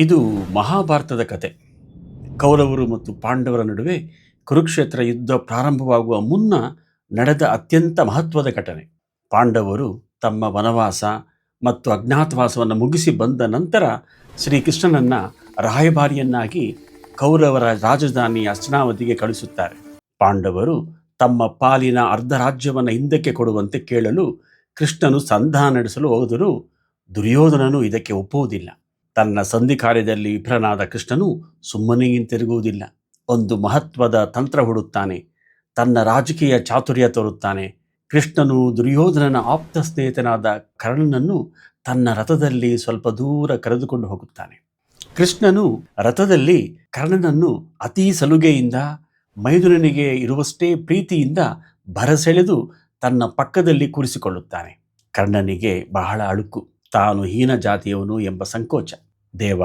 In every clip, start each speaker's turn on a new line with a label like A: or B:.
A: ಇದು ಮಹಾಭಾರತದ ಕತೆ. ಕೌರವರು ಮತ್ತು ಪಾಂಡವರ ನಡುವೆ ಕುರುಕ್ಷೇತ್ರ ಯುದ್ಧ ಪ್ರಾರಂಭವಾಗುವ ಮುನ್ನ ನಡೆದ ಅತ್ಯಂತ ಮಹತ್ವದ ಘಟನೆ. ಪಾಂಡವರು ತಮ್ಮ ವನವಾಸ ಮತ್ತು ಅಜ್ಞಾತವಾಸವನ್ನು ಮುಗಿಸಿ ಬಂದ ನಂತರ ಶ್ರೀಕೃಷ್ಣನನ್ನು ರಾಯಭಾರಿಯನ್ನಾಗಿ ಕೌರವರ ರಾಜಧಾನಿ ಅಸ್ನಾವತಿಗೆ ಕಳಿಸುತ್ತಾರೆ. ಪಾಂಡವರು ತಮ್ಮ ಪಾಲಿನ ಅರ್ಧ ರಾಜ್ಯವನ್ನು ಹಿಂದಕ್ಕೆ ಕೊಡುವಂತೆ ಕೇಳಲು ಕೃಷ್ಣನು ಸಂಧಾನ ನಡೆಸಲು ಹೋದರೂ ದುರ್ಯೋಧನನು ಇದಕ್ಕೆ ಒಪ್ಪುವುದಿಲ್ಲ. ತನ್ನ ಸಂಧಿ ಕಾರ್ಯದಲ್ಲಿ ವಿಫಲನಾದ ಕೃಷ್ಣನು ಸುಮ್ಮನೆ ಹಿಂತಿರುಗುವುದಿಲ್ಲ ಒಂದು ಮಹತ್ವದ ತಂತ್ರ ಹುಡುತ್ತಾನೆ. ತನ್ನ ರಾಜಕೀಯ ಚಾತುರ್ಯ ತೋರುತ್ತಾನೆ. ಕೃಷ್ಣನು ದುರ್ಯೋಧನನ ಆಪ್ತ ಸ್ನೇಹಿತನಾದ ಕರ್ಣನನ್ನು ತನ್ನ ರಥದಲ್ಲಿ ಸ್ವಲ್ಪ ದೂರ ಕರೆದುಕೊಂಡು ಹೋಗುತ್ತಾನೆ. ಕೃಷ್ಣನು ರಥದಲ್ಲಿ ಕರ್ಣನನ್ನು ಅತೀ ಸಲುಗೆಯಿಂದ ಮೈದುರನಿಗೆ ಇರುವಷ್ಟೇ ಪ್ರೀತಿಯಿಂದ ಭರಸೆಳೆದು ತನ್ನ ಪಕ್ಕದಲ್ಲಿ ಕೂರಿಸಿಕೊಳ್ಳುತ್ತಾನೆ. ಕರ್ಣನಿಗೆ ಬಹಳ ಅಳುಕು. ತಾನು ಹೀನ ಜಾತಿಯವನು ಎಂಬ ಸಂಕೋಚ. ದೇವ,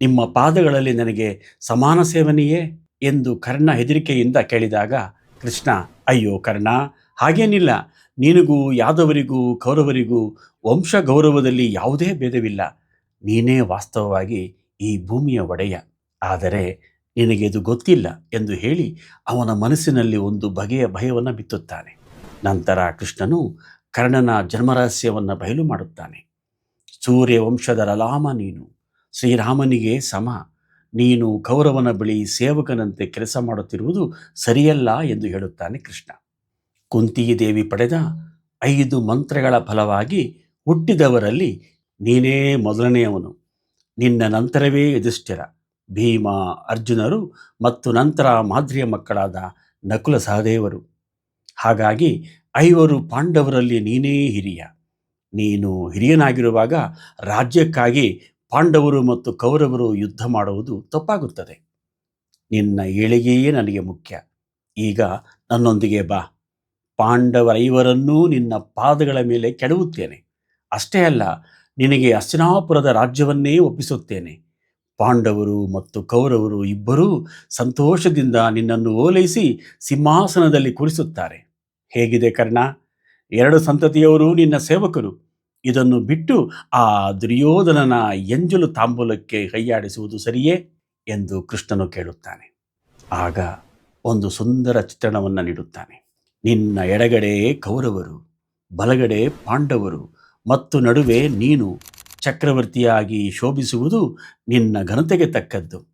A: ನಿಮ್ಮ ಪಾದಗಳಲ್ಲಿ ನನಗೆ ಸಮಾನ ಸೇವನೆಯೇ? ಎಂದು ಕರ್ಣ ಹೆದರಿಕೆಯಿಂದ ಕೇಳಿದಾಗ, ಕೃಷ್ಣ, ಅಯ್ಯೋ ಕರ್ಣ, ಹಾಗೇನಿಲ್ಲ. ನಿನಗೂ, ಯಾದವರಿಗೂ, ಕೌರವರಿಗೂ ವಂಶ ಗೌರವದಲ್ಲಿ ಯಾವುದೇ ಭೇದವಿಲ್ಲ. ನೀನೇ ವಾಸ್ತವವಾಗಿ ಈ ಭೂಮಿಯ ಒಡೆಯ. ಆದರೆ ನಿನಗೆ ಇದು ಗೊತ್ತಿಲ್ಲ ಎಂದು ಹೇಳಿ ಅವನ ಮನಸ್ಸಿನಲ್ಲಿ ಒಂದು ಬಗೆಯ ಭಯವನ್ನು ಬಿತ್ತುತ್ತಾನೆ. ನಂತರ ಕೃಷ್ಣನು ಕರ್ಣನ ಜನ್ಮರಹಸ್ಯವನ್ನು ಬಯಲು ಮಾಡುತ್ತಾನೆ. ಸೂರ್ಯ ವಂಶದ ರಲಾಮ ನೀನು. ಶ್ರೀರಾಮನಿಗೆ ಸಮ. ನೀನು ಕೌರವನ ಬಳಿ ಸೇವಕನಂತೆ ಕೆಲಸ ಮಾಡುತ್ತಿರುವುದು ಸರಿಯಲ್ಲ ಎಂದು ಹೇಳುತ್ತಾನೆ ಕೃಷ್ಣ. ಕುಂತಿ ದೇವಿ ಪಡೆದ ಐದು ಮಂತ್ರಗಳ ಫಲವಾಗಿ ಹುಟ್ಟಿದವರಲ್ಲಿ ನೀನೇ ಮೊದಲನೆಯವನು. ನಿನ್ನ ನಂತರವೇ ಯುಧಿಷ್ಠಿರ. ಭೀಮ, ಅರ್ಜುನರು ಮತ್ತು ನಂತರ ಮಾದ್ರಿಯ ಮಕ್ಕಳಾದ ನಕುಲ ಸಹದೇವರು. ಹಾಗಾಗಿ ಐವರು ಪಾಂಡವರಲ್ಲಿ ನೀನೇ ಹಿರಿಯ. ನೀನು ಹಿರಿಯನಾಗಿರುವಾಗ ರಾಜ್ಯಕ್ಕಾಗಿ ಪಾಂಡವರು ಮತ್ತು ಕೌರವರು ಯುದ್ಧ ಮಾಡುವುದು ತಪ್ಪಾಗುತ್ತದೆ. ನಿನ್ನ ಏಳಿಗೆಯೇ ನನಗೆ ಮುಖ್ಯ. ಈಗ ನನ್ನೊಂದಿಗೆ ಬಾ. ಪಾಂಡವರೈವರನ್ನೂ ನಿನ್ನ ಪಾದಗಳ ಮೇಲೆ ಕೆಡವುತ್ತೇನೆ. ಅಷ್ಟೇ ಅಲ್ಲ, ನಿನಗೆ ಅಸ್ತಿನಾಪುರದ ರಾಜ್ಯವನ್ನೇ ಒಪ್ಪಿಸುತ್ತೇನೆ. ಪಾಂಡವರು ಮತ್ತು ಕೌರವರು ಇಬ್ಬರೂ ಸಂತೋಷದಿಂದ ನಿನ್ನನ್ನು ಓಲೈಸಿ ಸಿಂಹಾಸನದಲ್ಲಿ ಕೂರಿಸುತ್ತಾರೆ. ಹೇಗಿದೆ ಕರ್ಣ? ಎರಡು ಸಂತತಿಯವರು ನಿನ್ನ ಸೇವಕರು. ಇದನ್ನು ಬಿಟ್ಟು ಆ ದುರ್ಯೋಧನನ ಎಂಜಲು ತಾಂಬೂಲಕ್ಕೆ ಕೈಯಾಡಿಸುವುದು ಸರಿಯೇ ಎಂದು ಕೃಷ್ಣನು ಕೇಳುತ್ತಾನೆ. ಆಗ ಒಂದು ಸುಂದರ ಚಿತ್ರಣವನ್ನು ನೀಡುತ್ತಾನೆ. ನಿನ್ನ ಎಡಗಡೆ ಕೌರವರು, ಬಲಗಡೆ ಪಾಂಡವರು ಮತ್ತು ನಡುವೆ ನೀನು ಚಕ್ರವರ್ತಿಯಾಗಿ ಶೋಭಿಸುವುದು ನಿನ್ನ ಘನತೆಗೆ ತಕ್ಕದ್ದು.